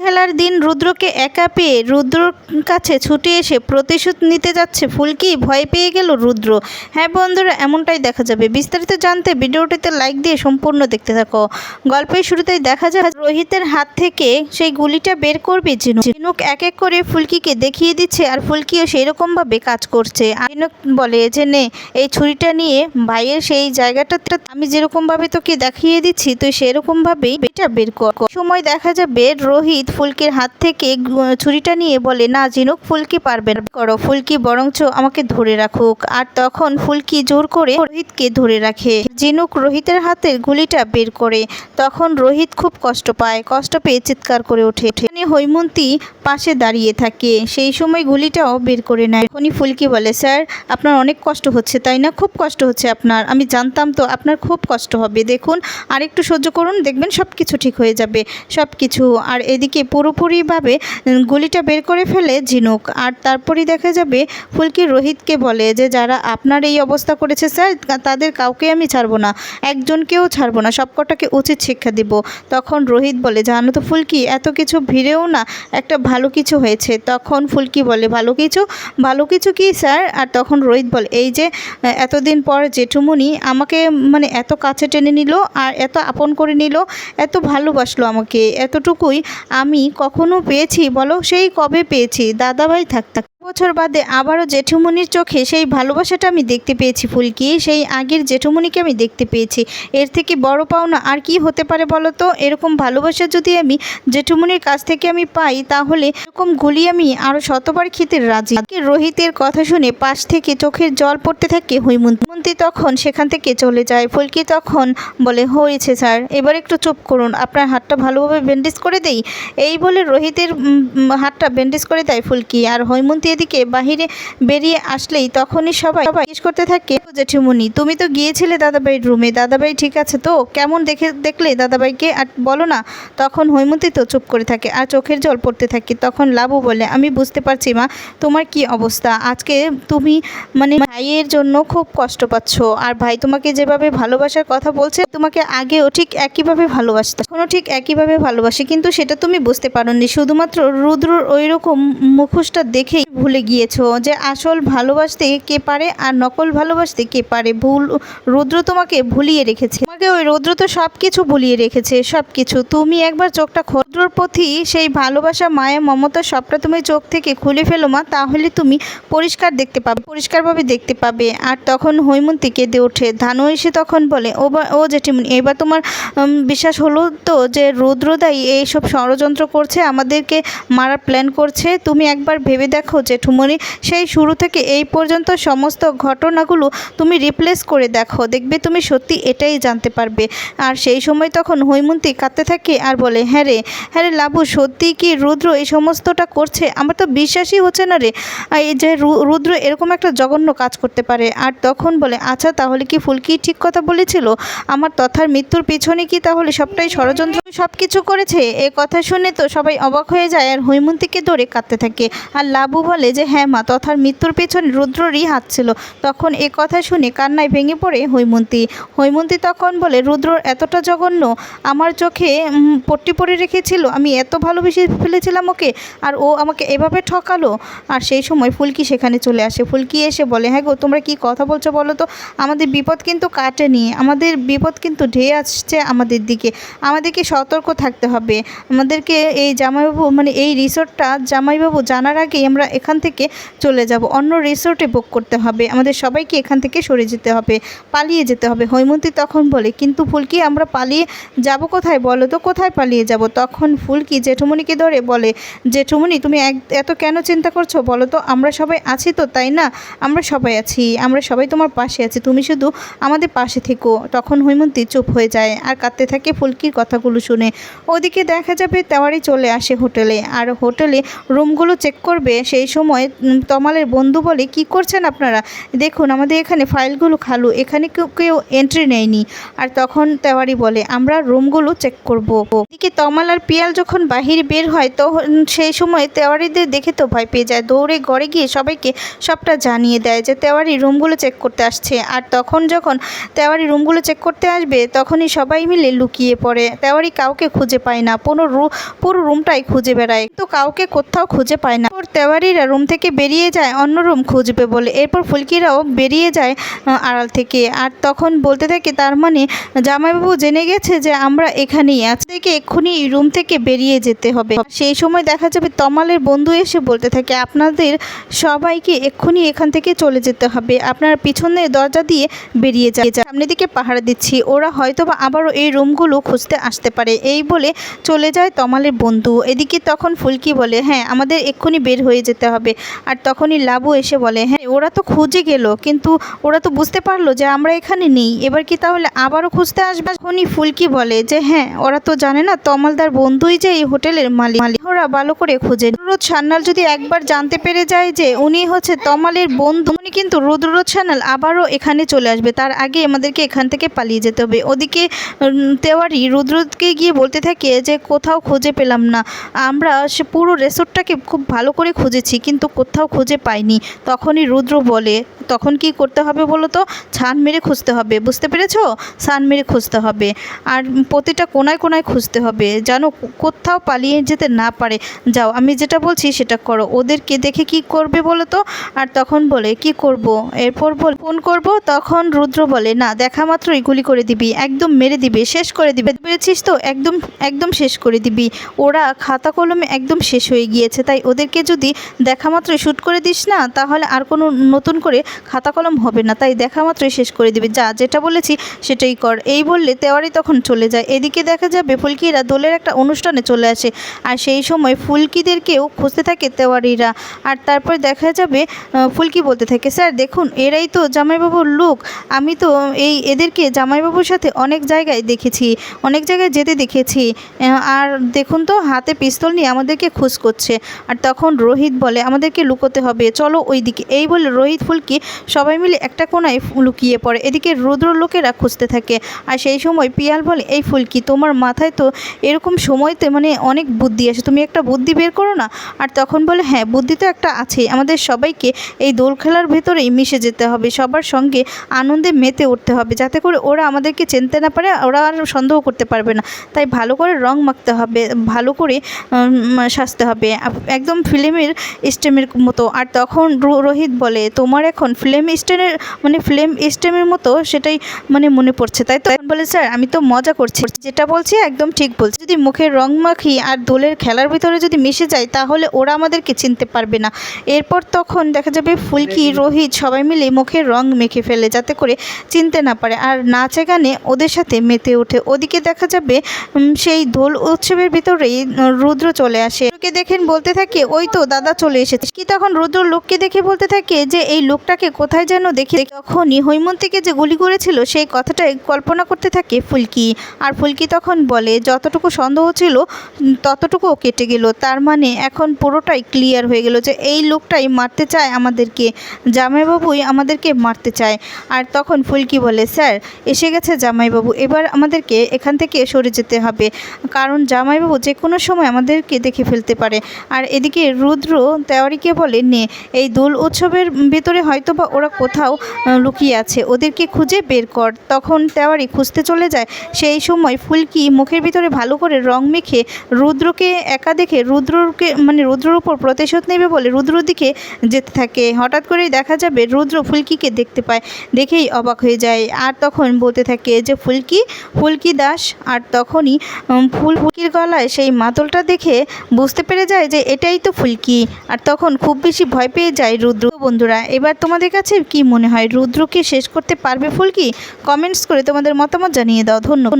খেলার দিন রুদ্রকে একা পেয়ে রুদ্রর কাছে ছুটে এসে প্রতিশোধ নিতে যাচ্ছে ফুলকি। ভয় পেয়ে গেল রুদ্র। হ্যাঁ বন্ধুরা, এমনটাই দেখা যাবে। বিস্তারিত জানতে ভিডিওটিতে লাইক দিয়ে সম্পূর্ণ দেখতে থাকো। গল্পের শুরুতেই দেখা যায়, রোহিতের হাত থেকে সেই গুলিটা বের করবে ঝিনুক ঝিনুক এক এক করে ফুলকিকে দেখিয়ে দিচ্ছে আর ফুলকিও সেই রকমভাবে কাজ করছে। ঝিনুক বলে যে নে, এই ছুরিটা নিয়ে ভাইয়ের সেই জায়গাটাতে আমি যেরকমভাবে তোকে দেখিয়ে দিচ্ছি, তুই সেরকমভাবেই এটা বের কর। সময় দেখা যাবে রোহিত ফুলকির হাত থেকে ছুরিটা নিয়ে বলে, না ঝিনুক ফুলকি পারবে না। করো, ফুলকি বরঞ্চ আমাকে ধরে রাখুক। আর তখন ফুলকি জোর করে রোহিতকে ধরে রাখে। ঝিনুক রোহিতের হাতের গুলিটা বের করে, তখন রোহিত খুব কষ্ট পায়, কষ্ট পেয়ে চিৎকার করে ওঠে। হৈমন্তী পাশে দাঁড়িয়ে থাকে, সেই সময় গুলিটাও বের করে নেয়। এখনই ফুলকি বলে, স্যার, আপনার অনেক কষ্ট হচ্ছে, তাই না? খুব কষ্ট হচ্ছে আপনার। আমি জানতাম তো আপনার খুব কষ্ট হবে। দেখুন আর একটু সহ্য করুন, দেখবেন সব কিছু ঠিক হয়ে যাবে সব কিছু আর এদিকে পুরোপুরিভাবে গুলিটা বের করে ফেলে ঝিনুক। আর তারপরেই দেখা যাবে ফুলকি রোহিতকে বলে যে, যারা আপনার এই অবস্থা করেছে স্যার তাদের কাউকে আমি ছাড়বো না। একজনকেও ছাড়বো না। সবকটাকে উচিত শিক্ষা দিব। তখন রোহিত বলে, জানো তো ফুলকি, এত কিছু ভিড়েও না একটা ভালো কিছু হয়েছে। তখন ফুলকি বলে, ভালো কিছু? ভালো কিছু কি স্যার? আর তখন রোহিত বলে, এই যে এতদিন পর জেঠুমনি আমাকে মানে এত কাছে টেনে নিল আর এত আপন করে নিল, এত ভালোবাসলো আমাকে। এতটুকুই আমি কখনো পেয়েছি? বলো সেই কবে পেয়েছি? দাদাভাই থাক থাক। বছর বাদে আবারও জেঠুমনির চোখে সেই ভালোবাসাটা আমি দেখতে পেয়েছি, ফুলকি। সেই আগের জেঠুমনিকে আমি দেখতে পেয়েছি। এর থেকে বড় পাওনা আর কি হতে পারে বলো তো এরকম ভালোবাসা যদি আমি জেঠুমনির কাছ থেকে আমি পাই, তাহলে এরকম গুলি আমি আরও শতবার খেতে রাজি। রোহিতের কথা শুনে পাশ থেকে চোখের জল পড়তে থাকে হৈমন্ত। তখন সেখান থেকে চলে যায়। ফুলকি তখন বলে, হয়েছে স্যার, এবার একটু চুপ করুন। আপনার হাতটা ভালোভাবে ব্যান্ডেজ করে দেই? এই বলে রোহিতের হাতটা ব্যান্ডেজ করে দেয় ফুলকি। আর হৈমন্তী এদিকে বাহিরে বেরিয়ে আসলেই তখনই সবাই সবাই জিজ্ঞেস করতে থাকে, "ও জেঠিমণি, তুমি তো গিয়েছিলে দাদাবাইয়ের রুমে দাদাবাই ঠিক আছে তো? কেমন দেখে, দেখলে দাদাবাইকে আর বলো না। তখন হৈমন্তী তো চুপ করে থাকে আর চোখের জল পড়তে থাকে। তখন লাবু বলে, আমি বুঝতে পারছি মা, তোমার কি অবস্থা? আজকে তুমি মানে ভাইয়ের জন্য খুব কষ্ট পাচ্ছ। আর ভাই তোমাকে যেভাবে ভালোবাসার কথা বলছে, তোমাকে আগেও ঠিক একইভাবে ভালোবাসতে। এখনও ঠিক একইভাবে ভালোবাসে। কিন্তু সেটা তুমি বুঝতে পারোনি। শুধুমাত্র রুদ্রর ওই রকম মুখোশটা দেখেই ভুলে গিয়েছো যে আসল ভালোবাসতে কে পারে আর নকল ভালোবাসতে কে পারে? ভুল, রুদ্র তোমাকে ভুলিয়ে রেখেছে। তোমাকে ওই রুদ্র তো সব কিছু ভুলিয়ে রেখেছে সব কিছু তুমি একবার চোখটা খদ্রর প্রতি সেই ভালোবাসা, মায়া, মমতা সবটা তুমি চোখ থেকে খুলে ফেলো মা, তাহলে তুমি পরিষ্কার দেখতে পাবে, পরিষ্কারভাবে দেখতে পাবে। আর তখন হৈমন্তী কেঁদে ওঠে। ধানু এসে তখন বলে, ও ও জেঠিমনি এবার তোমার বিশ্বাস হলো তো যে রুদ্রদাই এইসব ষড়যন্ত্র করছে, আমাদেরকে মারার প্ল্যান করছে। তুমি একবার ভেবে দেখো জেঠুমনি সেই শুরু থেকে এই পর্যন্ত সমস্ত ঘটনাগুলো তুমি রিপ্লেস করে দেখো, দেখবে তুমি সত্যি এটাই জানতে পারবে। আর সেই সময় তখন হৈমন্তী কাঁদতে থাকে আর বলে হ্যাঁ রে হ্যাঁ রে লাবু, সত্যি কি রুদ্র এই সমস্তটা করছে? আমার তো বিশ্বাসই হচ্ছে না রে এই যে রুদ্র এরকম একটা জঘন্য কাজ করতে পারে। আর তখন বলে আচ্ছা তাহলে কি ফুলকি ঠিক কথা বলেছিল? আমার তথার মৃত্যুর পিছনে কি তাহলে সবটাই ষড়যন্ত্র সব কিছু করেছে? এ কথা শুনে তো সবাই অবাক হয়ে যায় আর হৈমন্তীকে ধরে কাঁদতে থাকে। আর লাবু বলে যে হ্যাঁ মা, তথার মৃত্যুর পেছনে রুদ্ররই হাত ছিল। তখন এ কথা শুনে কান্নায় ভেঙে পড়ে হৈমন্তী। হৈমন্তী তখন বলে, রুদ্রর এতটা জঘন্য, আমার চোখে পট্টি পরে রেখেছিল, আমি এত ভালোবেসে ফেলেছিলাম ওকে, আর ও আমাকে এভাবে ঠকালো। আর সেই সময় ফুলকি সেখানে চলে আসে। ফুলকি এসে বলে হ্যাঁ গো, তোমরা কি কথা বলছো বলো তো? আমাদের বিপদ কিন্তু কাটেনি, আমাদের বিপদ কিন্তু ঢেয়ে আসছে আমাদের দিকে। আমাদেরকে সতর্ক থাকতে হবে। আমাদেরকে এই জামাইবাবু মানে এই রিসোর্টটা জামাইবাবু জানার আগেই আমরা এখান থেকে চলে যাব। অন্য রিসোর্টে বুক করতে হবে। আমাদের সবাইকে এখান থেকে সরে যেতে হবে, পালিয়ে যেতে হবে। হৈমন্তী তখন বলে, কিন্তু ফুলকি, আমরা পালিয়ে যাব কোথায়? বলো তো, কোথায় পালিয়ে যাব? তখন ফুলকি জেঠুমনিকে ধরে বলে জেঠুমনি তুমি এক, এত কেন চিন্তা করছ? বলো তো, আমরা সবাই আছি তো, তাই না? আমরা সবাই আছি, আমরা সবাই তোমার পাশে আছি। তুমি শুধু আমাদের পাশে থেকো। তখন হৈমন্তী চুপ হয়ে যায় আর কাঁদতে থাকে ফুলকির কথাগুলো শুনে। ওদিকে দেখা যাবে, তেওয়ারি চলে আসে হোটেলে। আর হোটেলে রুমগুলো চেক করবে, সেই সময় তমালের বন্ধু বলে, কি করছেন আপনারা? দেখুন, আমাদের এখানে ফাইলগুলো খালু, এখানে কেউ কেউ এন্ট্রি নেয়নি। আর তখন তেওয়ারি বলে, আমরা রুমগুলো চেক করব। এদিকে তমাল আর পিয়াল যখন বাহিরে বের হয় তো সেই সময় তেওয়ারিদের দেখে তো ভয় পেয়ে যায়। দৌড়ে ঘরে গিয়ে সবাইকে সবটা জানিয়ে দেয় যে, তেওয়ারি রুমগুলো চেক করতে আসছে। আর তখন যখন তেওয়ারি রুমগুলো চেক করতে আসবে, তখনই সবাই মিলে লুকিয়ে পড়ে। তেওয়ারি কাউকে খুঁজে পায় না পুরো পুরো রুমটাই খুঁজে বেড়ায়। তো কাউকে কোথাও খুঁজে পায় না। এরপর তেওয়ারিরা রুম থেকে বেরিয়ে যায়, অন্য রুম খুঁজবে বলে। এরপর ফুলকিরাও বেরিয়ে যায় আড়াল থেকে। আর তখন বলতে থাকে, তার মানে জামাইবাবু জেনে গেছে যে আমরা এখানেই আছি। থেকে এক্ষুনি রুম থেকে বেরিয়ে যেতে হবে। সেই সময় দেখা যাবে তমালের বন্ধু এসে বলতে থাকে, আপনাদের সবাইকে এক্ষুনি এখান থেকে চলে যেতে হবে। আপনার পিছনের দরজা দিয়ে বেরিয়ে যায় সামনের দিকে পাহারা দিচ্ছি। ওরা হয়তো বা আবারও এই রুমগুলো খুঁজতে আসতে পারে। এই বলে চলে যায় তমালের বন্ধু। এদিকে তখন ফুলকি বলে হ্যাঁ আমাদের এক্ষুনি বের হয়ে যেতে হবে আর তখনই লাবু এসে বলে হ্যাঁ ওরা তো খুঁজে গেল, কিন্তু ওরা তো বুঝতে পারল যে আমরা এখানে নেই। এবার কি তাহলে আবারও খুঁজতে আসবে? তখনই ফুলকি বলে যে হ্যাঁ ওরা তো জানে না, তমালদার বন্ধুই যে এই হোটেলের মালিক। মালিক ওরা ভালো করে খুঁজে রুদ্ররোদ সান্যাল যদি একবার জানতে পেরে যায় যে উনি হচ্ছে তমালের বন্ধু উনি কিন্তু রুদ্ররোদ সান্যাল আবারও এখানে চলে আসবে। তার আগে আমাদেরকে এখান থেকে পালিয়ে যেতে হবে। ওদিকে তেওয়ারি রুদ্রকে গিয়ে বলতে থাকে যে, কোথাও খুঁজে পেলাম না। আমরা সে পুরো রেসর্টটাকে খুব ভালো করে খুঁজেছি। কিন্তু কোথাও খুঁজে পাইনি। তখনই রুদ্র বলে, তখন কি করতে হবে বলো তো? ছান মেরে খুঁজতে হবে, বুঝতে পেরেছ? ছান মেরে খুঁজতে হবে। আর প্রতিটা কোনায় কোনায় খুঁজতে হবে, যেন কোথাও পালিয়ে যেতে না পারে। যাও, আমি যেটা বলছি সেটা করো। ওদেরকে দেখে কি করবে বলো তো? আর তখন বলে, কি করব? এরপর বল, ফোন করব? তখন রুদ্র বলে, না, দেখা মাত্রই গুলি করে দিবি, একদম মেরে দিবে, শেষ করে দিবি। পেরেছিস তো? একদম একদম শেষ করে দিবি। ওরা খাতা কলমে একদম শেষ হয়ে গিয়েছে, তাই ওদেরকে যদি দেখা মাত্রই শ্যুট করে দিস না, তাহলে আর কোনো নতুন করে খাতা কলম হবে না। তাই দেখা মাত্রই শেষ করে দিবি। যা যেটা বলেছি সেটাই কর। এই বললে তেওয়ারি তখন চলে যায়। এদিকে দেখা যাবে ফুলকিরা দোলের একটা অনুষ্ঠানে চলে আসে। আর সেই সময় ফুলকিদেরকেও খুঁজতে থাকে তেওয়ারিরা। আর তারপর দেখা যাবে ফুলকি বলতে থাকে, স্যার, দেখুন, এরাই তো জামাইবাবুর লোক। আমি তো এই এদেরকে জামাইবাবুর সাথে অনেক জায়গায় দেখেছি, অনেক জায়গায় যেতে দেখেছি। আর দেখুন তো, হাতে পিস্তল নিয়ে আমাদেরকে খোঁজ করছে। আর তখন রোহিত বলে আমাদেরকে লুকোতে হবে। চলো ওই দিকে এই বলে রোহিত ফুলকি সবাই মিলে একটা কোনায় লুকিয়ে পড়ে। এদিকে রুদ্র লোকেরা খুঁজতে থাকে। আর সেই সময় পিয়াল বলে, এই ফুলকি, তোমার মাথায় তো এরকম সময়তে মানে অনেক বুদ্ধি আসে। তুমি একটা বুদ্ধি বের করো না? আর তখন বলে হ্যাঁ বুদ্ধি তো একটা আছেই। আমাদের সবাইকে এই দোল খেলার ভেতরেই মিশে যেতে হবে। সবার সঙ্গে আনন্দে মেতে উঠতে হবে। যাতে করে ওরা আমাদেরকে চিনতে না পারে, ওরা আর সন্দেহ করতে পারবে না। তাই ভালো করে রং মাখতে হবে। ভালো করে সাজতে হবে। একদম ফিল্মের স্টেমের মতো। আর তখন রোহিত বলে, তোমার এখন ফ্লেম স্টেমের মানে ফ্লেম স্টেমের মতো সেটাই মানে মনে পড়ছে। তাই তো বলে, স্যার, আমি তো মজা করছি। যেটা বলছি একদম ঠিক বলছি। যদি মুখের রং মাখি আর দোলের খেলার ভিতরে যদি মিশে যায়, তাহলে ওরা আমাদেরকে চিনতে পারবে না। এরপর তখন দেখা যাবে ফুলকি, রোহিত সবাই মিলে মুখে রং মেখে ফেলে, যাতে করে চিনতে না পারে। আর নাচে গানে ওদের সাথে মেতে ওঠে। ওদিকে দেখা যাবে সেই দোল উৎসবের ভিতরেই রুদ্র চলে আসে। লোকে দেখেন বলতে থাকে ওই তো দাদা চলে এসেছে। কি তখন রুদ্র লোককে দেখে বলতে থাকে যে এই লোকটাকে কোথায় যেন দেখে তখনই হৈমন্তীকে যে গুলি করেছিল সেই কথাটাই কল্পনা করতে থাকে ফুলকি। আর ফুলকি তখন বলে যতটুকু সন্দেহ ছিল উম, ততটুকুও কেটে গেল। তার মানে এখন পুরোটাই ক্লিয়ার হয়ে গেল যে এই লোকটাই মারতে চায় আমাদেরকে। জামাইবাবুই আমাদেরকে মারতে চায়। আর তখন ফুলকি বলে স্যার এসে গেছে জামাইবাবু। এবার আমাদেরকে এখান থেকে সরে যেতে হবে। কারণ জামাইবাবু যে কোনো সময় আমাদেরকে দেখে ফেলতে পারে। আর এদিকে রুদ্র তেওয়ারিকে বলে, নে, এই দোল উৎসবের ভিতরে হয়তো বা ওরা কোথাও লুকিয়ে আছে। ওদেরকে খুঁজে বের কর। তখন তেওয়ারি খুঁজতে চলে যায়। সেই সময় ফুলকি মুখের ভিতরে ভালো করে রং মেখে রুদ্রকে একা দেখে রুদ্রকে মানে রুদ্রর উপর প্রতিশোধ নেবে বলে রুদ্রর দিকে যেতে থাকে। হঠাৎ করেই দেখা যাবে রুদ্র ফুলকিকে দেখতে পায়, দেখেই অবাক হয়ে যায়। আর তখন বলতে থাকে যে, ফুলকি ফুলকি দাস। আর তখনই ফুল, ফুলকির গলায় সেই মাতলটা দেখে বুঝতে পেরে যায় যে এটাই তো ফুলকি। আর তখন খুব বেশি ভয় পেয়ে যায় রুদ্র। বন্ধুরা, এবার তোমাদের কাছে কি মনে হয়? রুদ্রকে শেষ করতে পারবে ফুলকি? কমেন্টস করে তোমাদের মতামত জানিয়ে দাও। ধন্যবাদ।